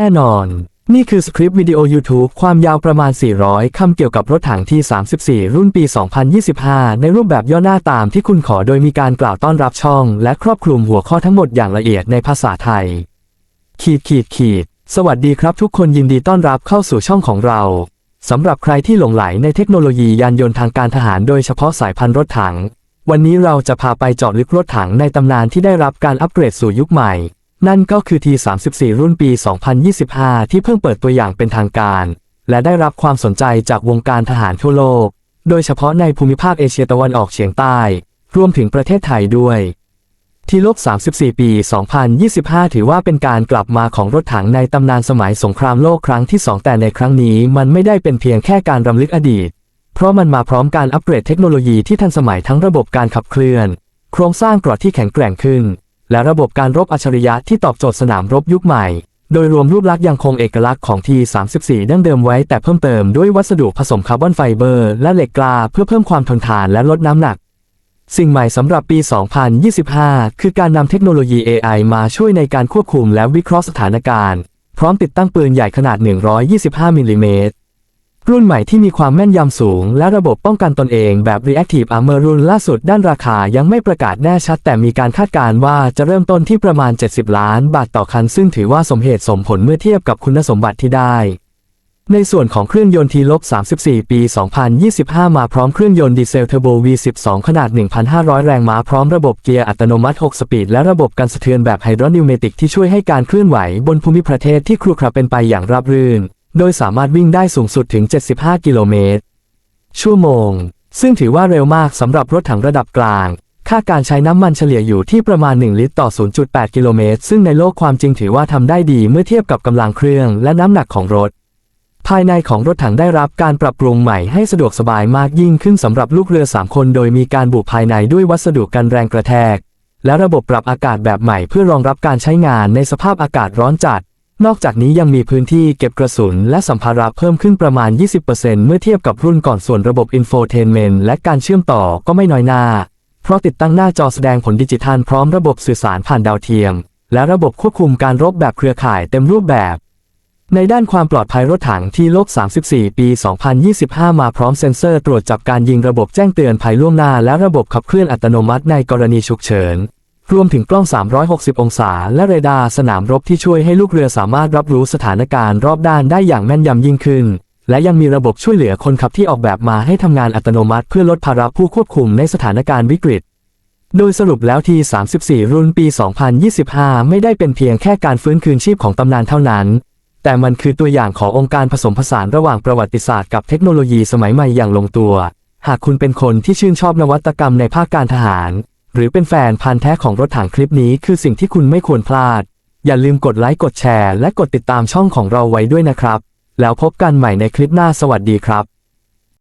แนอน นี่คือสคริปต์วิดีโอ YouTube ความยาวประมาณ 400 คำเกี่ยวกับรถถังที่ 34 รุ่นปี 2025 ในรูปแบบย่อหน้าตามที่คุณขอโดยมีการกล่าวต้อนรับช่อง และครอบคลุมหัวข้อทั้งหมดอย่างละเอียดในภาษาไทย ขีดขีดขีด สวัสดีครับทุกคนยินดีต้อนรับเข้าสู่ช่องของเราสำหรับใครที่หลงไหลในเทคโนโลยียานยนต์ทางการทหารโดยเฉพาะสายพันธุ์รถถัง วันนี้เราจะพาไปเจาะลึกรถถังในตำนานที่ได้รับการอัปเกรดสู่ยุคใหม่ นั่นก็คือ T34 รุ่นปี 2025 ที่เพิ่งเปิดตัวอย่างเป็นทางการ และได้รับความสนใจจากวงการทหารทั่วโลก โดยเฉพาะในภูมิภาคเอเชียตะวันออกเฉียงใต้ รวมถึงประเทศไทยด้วยที่ลบ34 ปี 2025 ถือว่าเป็นการกลับมาของรถถังในตำนานสมัยสงครามโลกครั้งที่ 2 แต่ในครั้งนี้มันไม่ได้เป็นเพียงแค่การรำลึกอดีต เพราะมันมาพร้อมการอัปเกรดเทคโนโลยีที่ทันสมัยทั้งระบบการขับเคลื่อน โครงสร้างกราะที่แข็งแกร่งขึ้น และระบบการรบอัจฉริยะที่ตอบโจทย์สนามรบยุคใหม่ โดยรวมรูปลักษณ์ยังคงเอกลักษณ์ของ T34 ดั้งเดิมไว้แต่เพิ่มเติมด้วยวัสดุผสมคาร์บอนไฟเบอร์และเหล็กกล้าเพื่อเพิ่มความทนทานและลดน้ำหนัก สิ่งใหม่สำหรับปี 2025 คือการนำเทคโนโลยี AI มาช่วยในการควบคุมและวิเคราะห์สถานการณ์ พร้อมติดตั้งปืนใหญ่ขนาด 125มิลลิเมตร รุ่นใหม่ที่มีความแม่นยำสูง และระบบป้องกันตนเองแบบ Reactive Armor รุ่นล่าสุดด้านราคายังไม่ประกาศแน่ชัด แต่มีการคาดการณ์ว่าจะเริ่มต้นที่ประมาณ 70 ล้านบาทต่อคัน ซึ่งถือว่าสมเหตุสมผลเมื่อเทียบกับคุณสมบัติที่ได้ ในส่วนของเครื่องยนต์ทีลบ34 ปี 2025 มาพร้อมเครื่องยนต์ดีเซลเทอร์โบ V12 ขนาด 1,500 แรงม้าพร้อมระบบเกียร์อัตโนมัติ 6 สปีด และระบบกันสะเทือนแบบไฮดรอนิวเมติกที่ช่วยให้การเคลื่อนไหวบนภูมิประเทศที่ครุขระเป็นไปอย่างราบรื่น โดยสามารถวิ่งได้สูงสุดถึง 75 กิโลเมตร ชั่วโมง ซึ่งถือว่าเร็วมากสำหรับรถถังระดับกลาง ค่าการใช้น้ำมันเฉลี่ยอยู่ที่ประมาณ 1 ลิตรต่อ 0.8 กิโลเมตร ซึ่งในโลกความจริงถือว่าทำได้ดีเมื่อเทียบกับกำลังเครื่องและน้ำหนักของรถ ภายในของรถถังได้รับการปรับปรุงใหม่ให้สะดวกสบายมากยิ่งขึ้นสำหรับลูกเรือ 3 คน โดยมีการบุภายในด้วยวัสดุกันแรงกระแทก และระบบปรับอากาศแบบใหม่เพื่อรองรับการใช้งานในสภาพอากาศร้อนจัด นอกจากนี้ยังมีพื้นที่เก็บกระสุนและสัมภาระเพิ่มขึ้นประมาณ 20%เมื่อเทียบกับรุ่นก่อนส่วนระบบอินโฟเทนเมนต์และการเชื่อมต่อก็ไม่น้อยหน้า เพราะติดตั้งหน้าจอแสดงผลดิจิทัลพร้อมระบบสื่อสารผ่านดาวเทียม และระบบควบคุมการรบแบบเครือข่ายเต็มรูปแบบ ในด้านความปลอดภัยรถถังที่โลก 34 ปี 2025 มาพร้อมเซ็นเซอร์ตรวจจับการยิงระบบแจ้งเตือนภัยล่วงหน้าและระบบขับเคลื่อนอัตโนมัติในกรณีฉุกเฉิน รวมถึงกล้อง 360 องศา และเรดาร์สนามรบที่ช่วยให้ลูกเรือสามารถรับรู้สถานการณ์รอบด้านได้อย่างแม่นยำยิ่งขึ้น และยังมีระบบช่วยเหลือคนขับที่ออกแบบมาให้ทำงานอัตโนมัติเพื่อลดภาระผู้ควบคุมในสถานการณ์วิกฤต โดยสรุปแล้วที 34 รุ่นปี 2025 ไม่ได้เป็นเพียงแค่การฟื้นคืนชีพของตำนานเท่านั้น แต่มันคือตัวอย่างขององค์การผสมผสานระหว่างประวัติศาสตร์กับเทคโนโลยีสมัยใหม่อย่างลงตัว หากคุณเป็นคนที่ชื่นชอบนวัตกรรมในภาคการทหาร หรือเป็นแฟนพันธ์แท้ของรถถังคลิปนี้คือสิ่งที่คุณไม่ควรพลาด อย่าลืมกดไลค์กดแชร์และกดติดตามช่องของเราไว้ด้วยนะครับ แล้วพบกันใหม่ในคลิปหน้าสวัสดีครับ